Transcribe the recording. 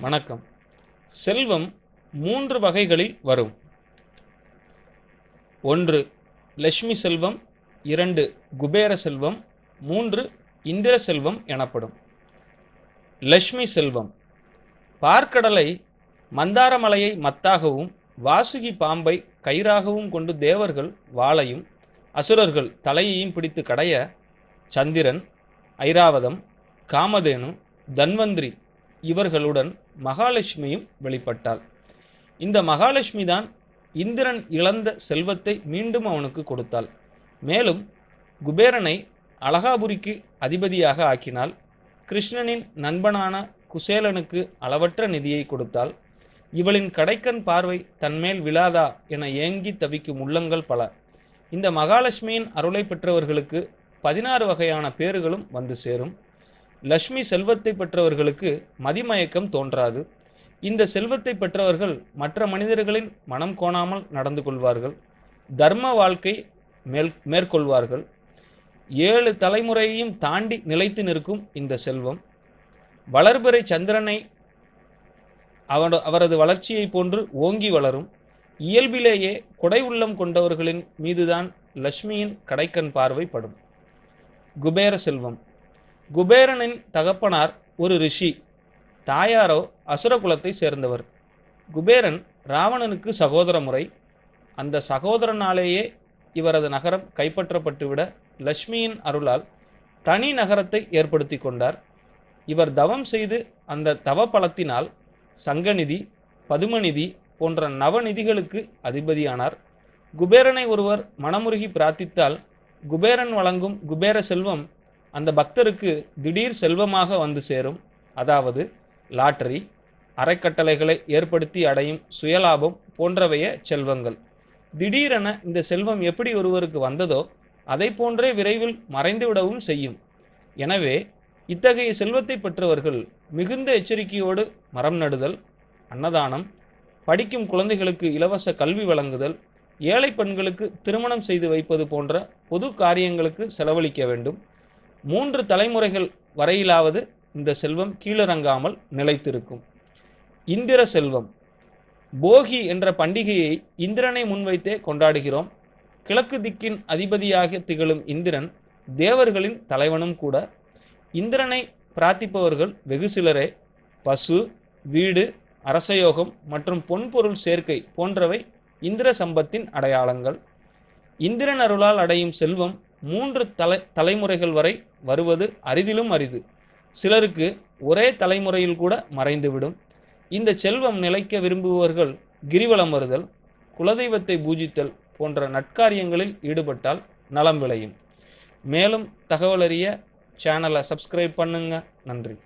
வணக்கம். செல்வம் மூன்று வகைகளில் வரும். ஒன்று லட்சுமி செல்வம் இரண்டு குபேர செல்வம் மூன்று இந்திர செல்வம் எனப்படும். லட்சுமி செல்வம் பார்க்கடலை மந்தாரமலையை மத்தாகவும் வாசுகி பாம்பை கயிறாகவும் கொண்டு தேவர்கள் வாளையும் அசுரர்கள் தலையையும் பிடித்து கடைய சந்திரன் ஐராவதம் காமதேனு தன்வந்திரி இவர்களுடன் மகாலட்சுமியும் வெளிப்பட்டாள். இந்த மகாலட்சுமி தான் இந்திரன் இழந்த செல்வத்தை மீண்டும் அவனுக்கு கொடுத்தாள். மேலும் குபேரனை அலகாபுரிக்கு அதிபதியாக ஆக்கினாள். கிருஷ்ணனின் நண்பனான குசேலனுக்கு அளவற்ற நிதியை கொடுத்தாள். இவளின் கடைக்கண் பார்வை தன்மேல் விழாதா என ஏங்கி தவிக்கும் உள்ளங்கள் பல. இந்த மகாலட்சுமியின் அருளை பெற்றவர்களுக்கு பதினாறு வகையான பேறுகளும் வந்து சேரும். லக்ஷ்மி செல்வத்தை பெற்றவர்களுக்கு மதிமயக்கம் தோன்றாது. இந்த செல்வத்தை பெற்றவர்கள் மற்ற மனிதர்களின் மனம் கோணாமல் நடந்து கொள்வார்கள். தர்ம வாழ்க்கை மேல் மேற்கொள்வார்கள். ஏழு தலைமுறையையும் தாண்டி நிலைத்து நிற்கும் இந்த செல்வம் வளர்பிறை சந்திரனை அவர் அவரது வளர்ச்சியை போன்று ஓங்கி வளரும். இயல்பிலேயே கொடை உள்ளம் கொண்டவர்களின் மீதுதான் லட்சுமியின் கடைக்கண் பார்வைப்படும். குபேர செல்வம் குபேரனின் தகப்பனார் ஒரு ரிஷி தாயாரோ அசுர குலத்தை சேர்ந்தவர். குபேரன் ராவணனுக்கு சகோதர முறை அந்த சகோதரனாலேயே இவரது நகரம் கைப்பற்றப்பட்டுவிட லட்சுமியின் அருளால் தனி நகரத்தை ஏற்படுத்தி கொண்டார். இவர் தவம் செய்து அந்த தவ பலத்தினால் சங்கநிதி பதுமநிதி போன்ற நவநிதிகளுக்கு அதிபதியானார். குபேரனை ஒருவர் மனமுருகி பிரார்த்தித்தால் குபேரன் வழங்கும் குபேர செல்வம் அந்த பக்தருக்கு திடீர் செல்வமாக வந்து சேரும். அதாவது லாட்டரி அறக்கட்டளைகளை ஏற்படுத்தி அடையும் சுயலாபம் போன்றவைய செல்வங்கள். திடீரென இந்த செல்வம் எப்படி ஒருவருக்கு வந்ததோ அதை போன்றே விரைவில் மறைந்துவிடவும் செய்யும். எனவே இத்தகைய செல்வத்தை பெற்றவர்கள் மிகுந்த எச்சரிக்கையோடு மரம் நடுதல் அன்னதானம் படிக்கும் குழந்தைகளுக்கு இலவச கல்வி வழங்குதல் ஏழை பெண்களுக்கு திருமணம் செய்து வைப்பது போன்ற பொது காரியங்களுக்கு செலவழிக்க வேண்டும். மூன்று தலைமுறைகள் வரையிலாவது இந்த செல்வம் கீழிறங்காமல் நிலைத்திருக்கும். இந்திர செல்வம். போகி என்ற பண்டிகையை இந்திரனை முன்வைத்தே கொண்டாடுகிறோம். கிழக்கு திக்கின் அதிபதியாக திகழும் இந்திரன் தேவர்களின் தலைவனும் கூட. இந்திரனை பிரார்த்திப்பவர்கள் வெகு சிலரே. பசு வீடு அரசயோகம் மற்றும் பொன்பொருள் சேர்க்கை போன்றவை இந்திர சம்பத்தின் அடையாளங்கள். இந்திரன் அருளால் அடையும் செல்வம் மூன்று தலை தலைமுறைகள் வரை வருவது அரிதிலும் அரிது. சிலருக்கு ஒரே தலைமுறையில் கூட மறைந்துவிடும். இந்த செல்வம் நிலைக்க விரும்புபவர்கள் கிரிவலம் வருதல் குலதெய்வத்தை பூஜித்தல் போன்ற நட்காரியங்களில் ஈடுபட்டால் நலம் விளையும். மேலும் தகவலறிய சேனலை சப்ஸ்கிரைப் பண்ணுங்க. நன்றி.